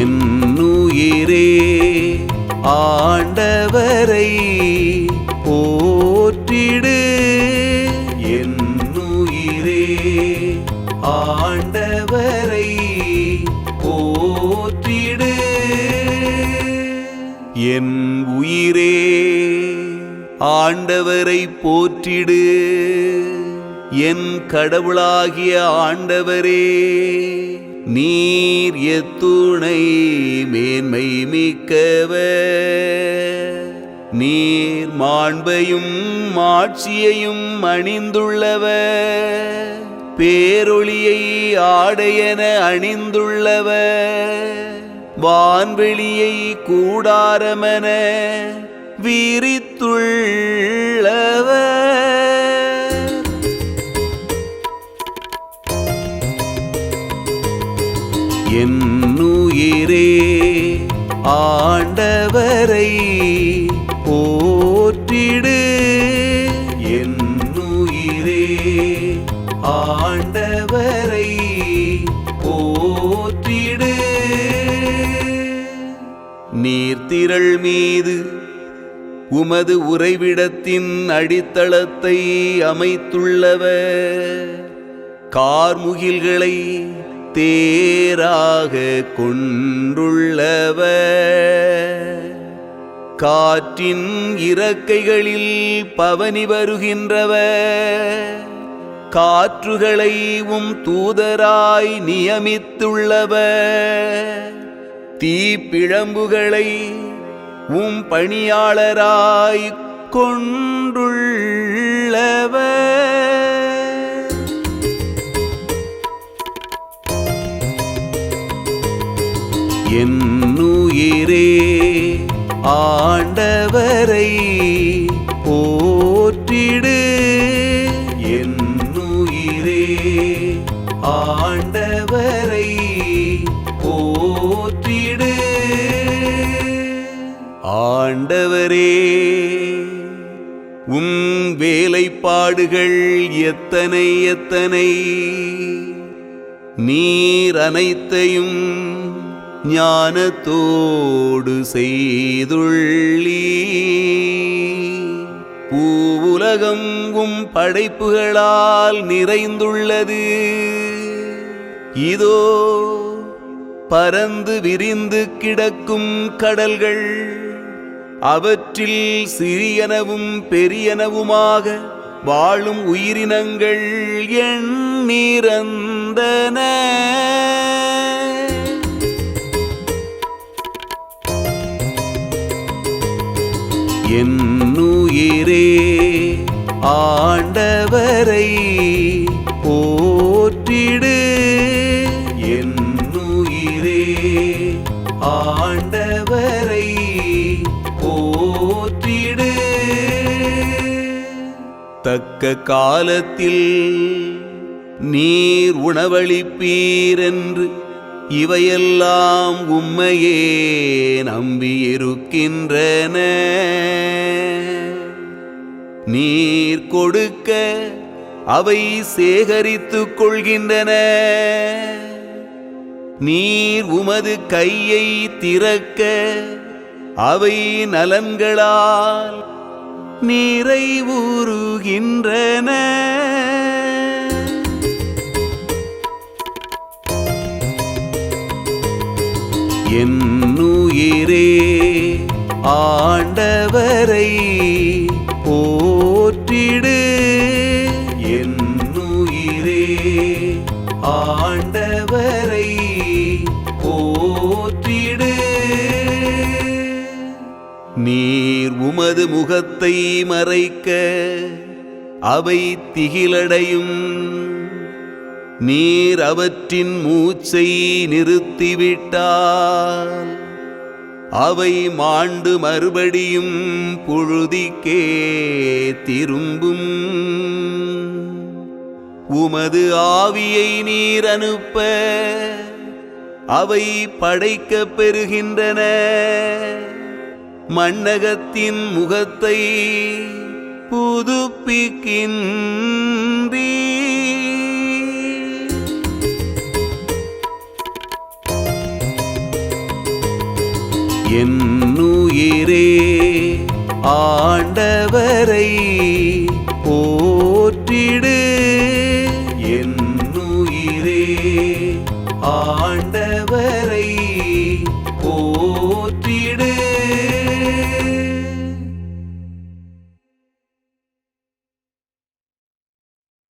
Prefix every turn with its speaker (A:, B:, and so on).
A: என்னுயிரே ஆண்டவரை போற்றிடு. என்னுயிரே ஆண்டவரை போற்றிடு. என் உயிரே ஆண்டவரை போற்றிடு. என் கடவுளாகிய ஆண்டவரே நீர் எத்துணை மேன்மை மிக்கவர். நீர் மாண்பையும் மாட்சியையும் அணிந்துள்ளவர். பேரொளியை ஆடையென அணிந்துள்ளவர். வான்வெளியை கூடாரமென விரித்துள் ஆண்டவரை போற்றிடு. என்னுயிரே ஆண்டவரை போற்றிடு. நீர்த்திரள் மீது உமது உறைவிடத்தின் அடித்தளத்தை அமைத்துள்ளவர். கார்முகில்களை தேராக கொண்டுள்ளவர். காற்றின் இறக்கைகளில் பவனி வருகின்றவர். காற்றுகளை உம் தூதராய் நியமித்துள்ளவர். தீப்பிழம்புகளை உம் பணியாளராய் கொண்டுள்ளவர். என்னுயிரே ஆண்டவரை போற்றிடு. என்னுயிரே ஆண்டவரை போற்றிடு. ஆண்டவரே உம் வேலைப்பாடுகள் எத்தனை எத்தனை? நீர் அனைத்தையும் ஞானத்தோடு செய்துள்ளீ. பூவுலகங்கும் படைப்புகளால் நிறைந்துள்ளது. இதோ பரந்து விரிந்து கிடக்கும் கடல்கள் அவற்றில் சிறியனவும் பெரியனவுமாக வாழும் உயிரினங்கள் எண்ணிறந்தன. ஆண்டவரை போற்றிடு. என்னுயிரே ஆண்டவரை போற்றிடு. தக்க காலத்தில் நீர் உணவளிப்பீரென்று இவையெல்லாம் உம்மையே நம்பியிருக்கின்றன. நீர் கொடுக்க அவை சேகரித்துக் கொள்கின்றன. நீர் உமது கையை திறக்க அவை நலன்களால் நிறைவுறுகின்றன என் உயிரே ஆண்டவரை ஆண்டவரை போற்றிடு. நீர் உமது முகத்தை மறைக்க அவை திகிலடையும். நீர் அவற்றின் மூச்சை நிறுத்திவிட்டால் அவை மாண்டு மறுபடியும் புழுதிக்கே திரும்பும். உமது ஆவியை நீர் அனுப்ப அவை படைக்கப் பெறுகின்றன. மண்ணகத்தின் முகத்தை புதுப்பிக்கின்றீ என்னுயிரே ஆண்டவரை ஆண்டவரை